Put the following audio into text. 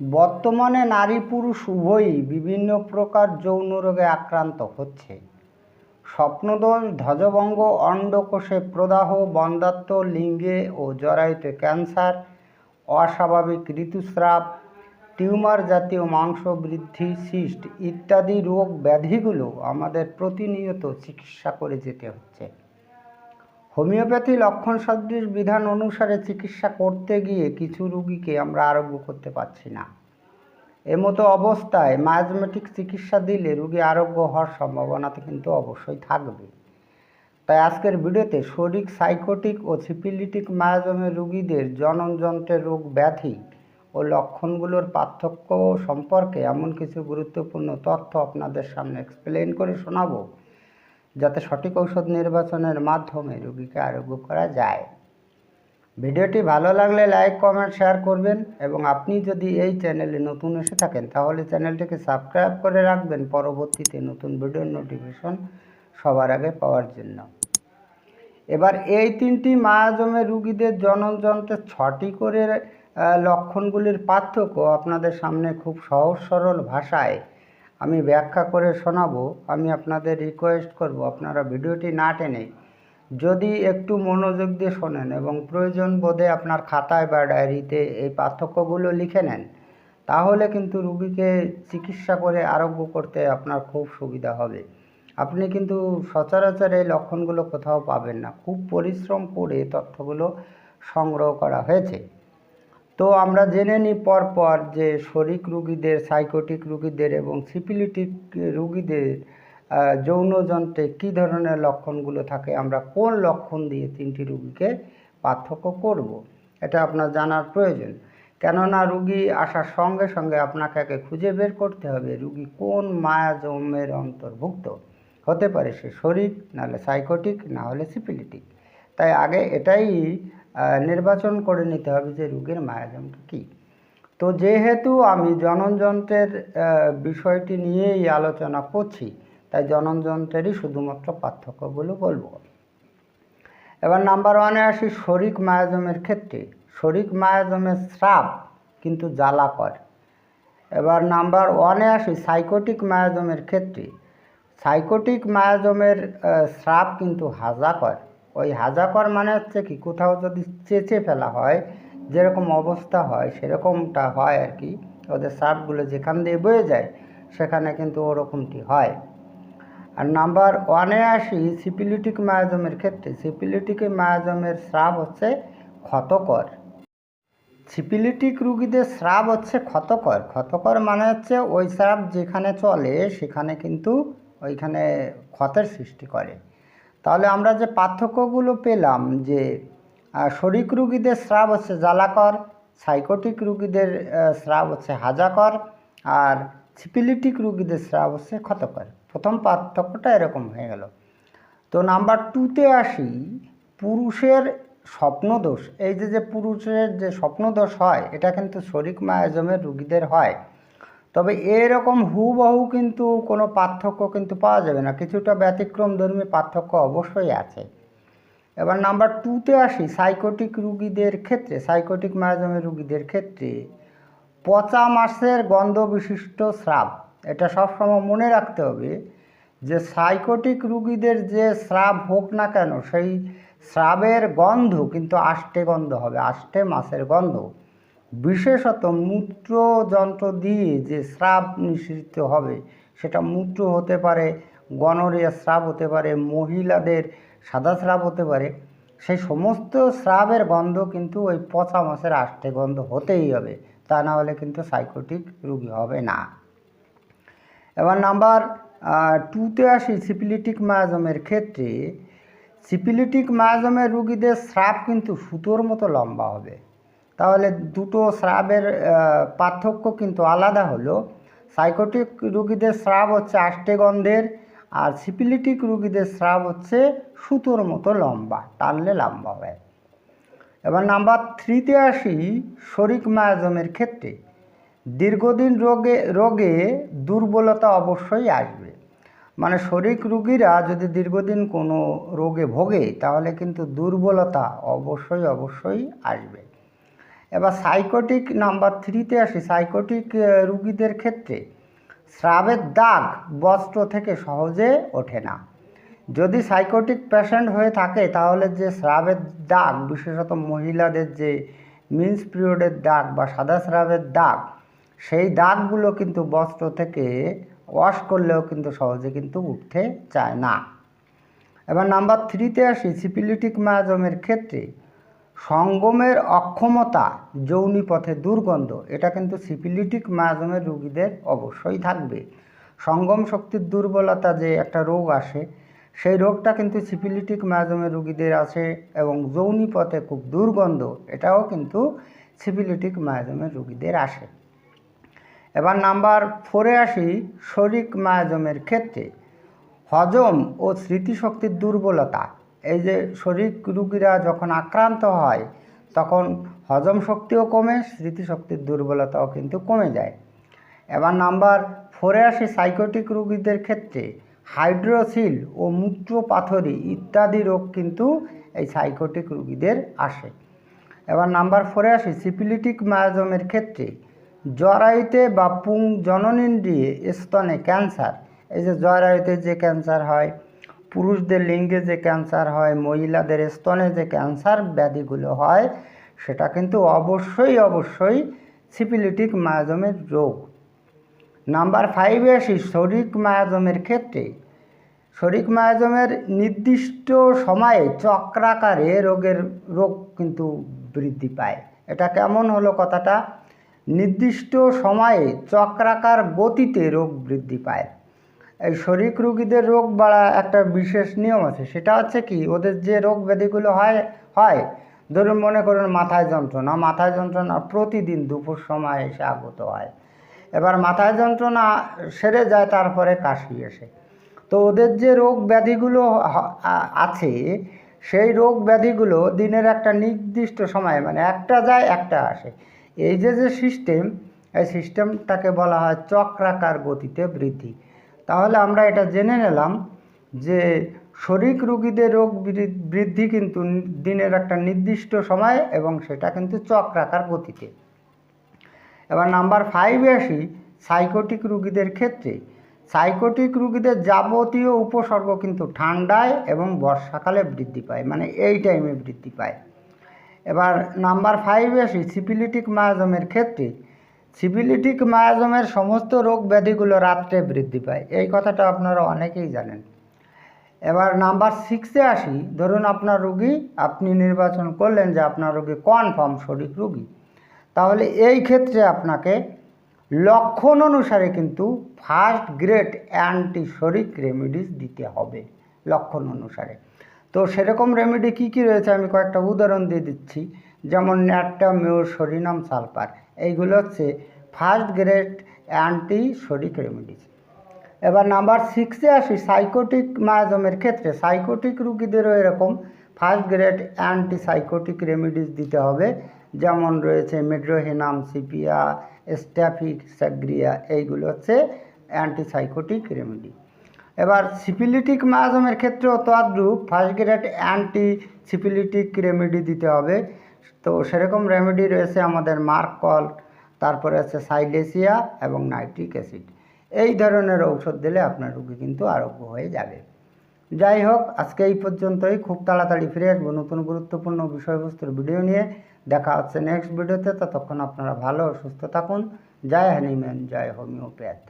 বর্তমানে নারী পুরুষ উভয়ই বিভিন্ন প্রকার যৌন রোগে আক্রান্ত হচ্ছে। স্বপ্নদোষ, ধ্বজভঙ্গ, অন্ডকোষে প্রদাহ বন্ধাত্ব লিঙ্গে ও জরায়ুতে ক্যান্সার, অস্বাভাবিক ঋতুস্রাব, টিউমার জাতীয় মাংস বৃদ্ধি সিস্ট ইত্যাদি রোগ ব্যাধিগুলো আমাদের প্রতিনিয়ত চিকিৎসা করে যেতে হচ্ছে। হোমিওপ্যাথি লক্ষণ সদৃশ বিধান অনুসারে চিকিৎসা করতে গিয়ে কিছু রুগীকে আমরা আরোগ্য করতে পারছি না। এমতো অবস্থায় মায়াজমেটিক চিকিৎসা দিলে রুগী আরোগ্য হওয়ার সম্ভাবনা কিন্তু অবশ্যই থাকবে। তাই আজকের ভিডিওতে শরিক সাইকোটিক ও সিপিলিটিক মায়াজমের রুগীদের জননযন্ত্রের রোগ ব্যাধি ও লক্ষণগুলোর পার্থক্য সম্পর্কে এমন কিছু গুরুত্বপূর্ণ তথ্য আপনাদের সামনে এক্সপ্লেন করে শোনাবো। যাতে সঠিক ঔষধ নির্বাচনের মাধ্যমে রোগীকে আরোগ্য করা যায়। ভিডিওটি ভালো লাগলে লাইক, কমেন্ট, শেয়ার করবেন এবং আপনি যদি এই চ্যানেলে নতুন এসে থাকেন তাহলে চ্যানেলটিকে সাবস্ক্রাইব করে রাখবেন পরবর্তীতে নতুন ভিডিওর নোটিফিকেশন সবার আগে পাওয়ার জন্য। এবার এই তিনটি মায়াজমের রুগীদের জননযন্ত্রের ছটি করে লক্ষণগুলির পার্থক্য আপনাদের সামনে খুব সহজ সরল ভাষায় আমি ব্যাখ্যা করে শোনাবো, আমি আপনাদের রিকোয়েস্ট করব, আপনারা ভিডিওটি না টেনে যদি একটু মনোযোগ দিয়ে শোনেন এবং প্রয়োজন বোধে আপনার খাতায় বা ডায়েরিতে এই পার্থক্যগুলো লিখে নেন, তাহলে কিন্তু রুগীকে চিকিৎসা করে আরোগ্য করতে আপনার খুব সুবিধা হবে। আপনি কিন্তু সচরাচর এই লক্ষণগুলো কোথাও পাবেন না। খুব পরিশ্রম করে তথ্যগুলো সংগ্রহ করা হয়েছে। তো আমরা জেনে নিই পরপর যে শরিক রুগীদের সাইকোটিক রুগীদের এবং সিপিলিটিক রুগীদের যৌনযন্ত্রে কী ধরনের লক্ষণগুলো থাকে, আমরা কোন লক্ষণ দিয়ে তিনটি রুগীকে পার্থক্য করব। এটা আপনার জানার প্রয়োজন কেননা রুগী আসার সঙ্গে সঙ্গে আপনাকে আগে খুঁজে বের করতে হবে, রুগী কোন মায়া মায়াজমের অন্তর্ভুক্ত হতে পারে সে শরিক, নাহলে সাইকোটিক না হলে সিপিলিটিক তাই আগে এটাই নির্বাচন করে নিতে হবে যে রোগীর মায়াজমটা কী। তো যেহেতু আমি জননযন্ত্রের বিষয়টি নিয়েই আলোচনা করছি, তাই জননযন্ত্রেরই শুধুমাত্র পার্থক্যগুলো বলব। এবার নাম্বার ওয়ানে আসি শরিক মায়াজমের ক্ষেত্রে। শরিক মায়াজমের স্রাব কিন্তু জ্বালাকর এবার নাম্বার ওয়ানে আসি সাইকোটিক মায়াজমের ক্ষেত্রে। সাইকোটিক মায়াজমের স্রাব কিন্তু হাজাকর ওই হাজাকর মানে হচ্ছে কি, কোথাও যদি চেঁচে ফেলা হয়, যেরকম অবস্থা হয়, সেরকমটা হয় আর কি। ওদের স্রাবগুলো যেখান দিয়ে বয়ে যায়, সেখানে কিন্তু ওরকমটি হয়। আর নাম্বার ওয়ানে আসি সিপিলিটিক মায়াজমের ক্ষেত্রে। সিপিলিটিক মায়াজমের স্রাব হচ্ছে ক্ষতকর। সিপিলিটিক রুগীদের স্রাব হচ্ছে ক্ষতকর। ক্ষতকর মানে হচ্ছে ওই স্রাব যেখানে চলে, সেখানে কিন্তু ওইখানে ক্ষতের সৃষ্টি করে। তাহলে আমরা যে পার্থক্যগুলো পেলাম যে শরিক রুগীদের স্রাব হচ্ছে জ্বালাকর, সাইকোটিক রুগীদের স্রাব হচ্ছে হাজাকর, আর সিপিলিটিক রুগীদের স্রাব হচ্ছে ক্ষতকর। প্রথম পার্থক্যটা এরকম হয়ে গেল। তো নাম্বার টুতে আসি, পুরুষের স্বপ্নদোষ। এই যে যে পুরুষের যে স্বপ্নদোষ হয়, এটা কিন্তু শরিক মায়াজমের রুগীদের হয়। তবে এরকম হুবহু কিন্তু কোনো পার্থক্য কিন্তু পাওয়া যাবে না। কিছুটা ব্যতিক্রম ধর্মী পার্থক্য অবশ্যই আছে। এবার নাম্বার টুতে আসি সাইকোটিক রুগীদের ক্ষেত্রে সাইকোটিক মায়াজমের রুগীদের ক্ষেত্রে। পচা মাছের গন্ধ বিশিষ্ট স্রাব, এটা সবসময় মনে রাখতে হবে যে সাইকোটিক রুগীদের যে স্রাব হোক না কেন, সেই স্রাবের গন্ধ কিন্তু আষ্টে গন্ধ হবে, আষ্টে মাছের গন্ধ। বিশেষত মূত্র যন্ত্র দিয়ে যে স্রাব নিঃসৃত হবে, সেটা মূত্র হতে পারে গনরিয়া স্রাব হতে পারে, মহিলাদের সাদা স্রাব হতে পারে, সেই সমস্ত স্রাবের গন্ধ কিন্তু ওই পচা মাছের আষ্টে গন্ধ হতেই হবে। তা না হলে কিন্তু সাইকোটিক রুগী হবে না। এবার নাম্বার টুতে আসি সিপিলিটিক মায়াজমের ক্ষেত্রে। সিপিলিটিক মায়াজমের রুগীদের স্রাব কিন্তু সুতোর মতো লম্বা হবে। তাহলে দুটো স্রাবের পার্থক্য কিন্তু আলাদা হলো। সাইকোটিক রুগীদের স্রাব হচ্ছে আষ্টে গন্ধের আর সিপিলিটিক রুগীদের স্রাব হচ্ছে সুতোর মতো লম্বা, টানলে লম্বা হয়। এবার নাম্বার থ্রিতে আসি শরিক মায়াজমের ক্ষেত্রে। দীর্ঘদিন রোগে রোগে দুর্বলতা অবশ্যই আসবে। মানে শরিক রুগীরা যদি দীর্ঘদিন কোনো রোগে ভোগে, তাহলে কিন্তু দুর্বলতা অবশ্যই অবশ্যই আসবে। এবার সাইকোটিক নাম্বার থ্রিতে আসি সাইকোটিক রুগীদের ক্ষেত্রে স্রাবের দাগ বস্ত্র থেকে সহজে ওঠে না। যদি সাইকোটিক পেশেন্ট হয়ে থাকে, তাহলে যে স্রাবের দাগ, বিশেষত মহিলাদের যে মিন্স পিরিয়ডের দাগ বা সাদা স্রাবের দাগ, সেই দাগগুলো কিন্তু বস্ত্র থেকে ওয়াশ করলেও কিন্তু সহজে কিন্তু উঠতে চায় না। এবার নাম্বার থ্রিতে আসি সিপিলিটিক মায়াজমের ক্ষেত্রে সঙ্গমের অক্ষমতা যৌনি পথে দুর্গন্ধ, এটা কিন্তু সিপিলিটিক মায়াজমের রুগীদের অবশ্যই থাকবে। সঙ্গম শক্তির দুর্বলতা যে একটা রোগ আসে, সেই রোগটা কিন্তু সিপিলিটিক মায়াজমের রুগীদের আছে এবং যৌনি পথে খুব দুর্গন্ধ, এটাও কিন্তু সিপিলিটিক মায়াজমের রুগীদের আসে। এবার নাম্বার ফোরে আসি, শরিক মায়াজমের ক্ষেত্রে। হজম ও স্মৃতিশক্তির দুর্বলতা এই যে শরীর রুগীরা যখন আক্রান্ত হয়, তখন হজম শক্তিও কমে, স্মৃতিশক্তির দুর্বলতাও কিন্তু কমে যায়। এবার নাম্বার ফোরে আসি সাইকোটিক রুগীদের ক্ষেত্রে। হাইড্রোসিল ও মূত্র পাথরি ইত্যাদি রোগ কিন্তু এই সাইকোটিক রুগীদের আসে। এবার নাম্বার ফোরে আসি সিপিলিটিক মায়াজমের ক্ষেত্রে। জরায়ুতে বা পুং জননেন্দ্রিয়ে স্তনে ক্যান্সার এই যে জরায়ুতে যে ক্যান্সার হয় পুরুষদের লিঙ্গে যে ক্যান্সার হয়, মহিলাদের স্তনে যে ক্যান্সার ব্যাধিগুলো হয়, সেটা কিন্তু অবশ্যই অবশ্যই সিপিলিটিক মায়াজমের রোগ। নাম্বার ফাইভে আসি শরিক মায়াজমের ক্ষেত্রে। শরিক মায়াজমের নির্দিষ্ট সময়ে চক্রাকারে রোগের, রোগ কিন্তু বৃদ্ধি পায়। এটা কেমন হলো কথাটা? নির্দিষ্ট সময়ে চক্রাকার গতিতে রোগ বৃদ্ধি পায়। এই শরিক রুগীদের রোগ বাড়া একটা বিশেষ নিয়ম আছে। সেটা হচ্ছে কি, ওদের যে রোগ ব্যাধিগুলো হয় হয়, ধরুন মনে করুন মাথায় যন্ত্রণা মাথায় যন্ত্রণা প্রতিদিন দুপুর সময় এসে আগত হয়। এবার মাথায় যন্ত্রণা সেরে যায়, তারপরে কাশি এসে। তো ওদের যে রোগ ব্যাধিগুলো আছে, সেই রোগ ব্যাধিগুলো দিনের একটা নির্দিষ্ট সময় মানে একটা যায়, একটা আসে। এই যে যে সিস্টেম এই সিস্টেমটাকে বলা হয় চক্রাকার গতিতে বৃদ্ধি। তাহলে আমরা এটা জেনে নিলাম যে শরিক রুগীদের রোগ বৃদ্ধি কিন্তু দিনের একটা নির্দিষ্ট সময় এবং সেটা কিন্তু চক্রাকার গতিতে। এবার নাম্বার ফাইভে আসি সাইকোটিক রুগীদের ক্ষেত্রে। সাইকোটিক রুগীদের যাবতীয় উপসর্গ কিন্তু ঠান্ডায় এবং বর্ষাকালে বৃদ্ধি পায় মানে এই টাইমে বৃদ্ধি পায়। এবার নাম্বার ফাইভে আসি সিপিলিটিক মায়াজমের ক্ষেত্রে। সিপিলিটিক মায়াজমের সমস্ত রোগ ব্যাধিগুলো রাত্রে বৃদ্ধি পায়। এই কথাটা আপনারা অনেকেই জানেন। এবার নাম্বার সিক্সে আসি। ধরুন আপনার রুগী, আপনি নির্বাচন করলেন যে আপনার রুগী কনফার্ম শরিক রুগী। তাহলে এই ক্ষেত্রে আপনাকে লক্ষণ অনুসারে কিন্তু first grade anti psoric remedies দিতে হবে, লক্ষণ অনুসারে। তো সেরকম রেমেডি কী কী রয়েছে? আমি কয়েকটা উদাহরণ দিয়ে দিচ্ছি। যেমন ন্যাটটা মেয়র সরিনাম, সালফার। এইগুলো হচ্ছে first grade anti psoric remedies এবার নাম্বার সিক্সে আসি সাইকোটিক মায়াজমের ক্ষেত্রে। সাইকোটিক রুগীদেরও এরকম first grade anti psychotic remedies দিতে হবে। যেমন রয়েছে মেড্রোহেনাম, সিপিয়া স্ট্যাফিক স্যাগ্রিয়া, এইগুলো হচ্ছে অ্যান্টি সাইকোটিক রেমেডি এবার সিপিলিটিক মায়াজমের ক্ষেত্রেও তদ্রূপ first grade anti syphilitic remedy দিতে হবে। তো সেরকম রেমেডি রয়েছে আমাদের মার্কল তারপরে আছে সাইলেসিয়া এবং নাইট্রিক অ্যাসিড এই ধরনের ঔষধ দিলে আপনার রোগী কিন্তু আরোগ্য হয়ে যাবে। যাই হোক, আজকে এই পর্যন্তই। খুব তাড়াতাড়ি ফিরে আসব নতুন গুরুত্বপূর্ণ বিষয়বস্তুর ভিডিও নিয়ে। দেখা হচ্ছে নেক্সট ভিডিওতে ততক্ষণ আপনারা ভালো সুস্থ থাকুন। জয় হ্যানিম্যান জয় হোমিওপ্যাথ।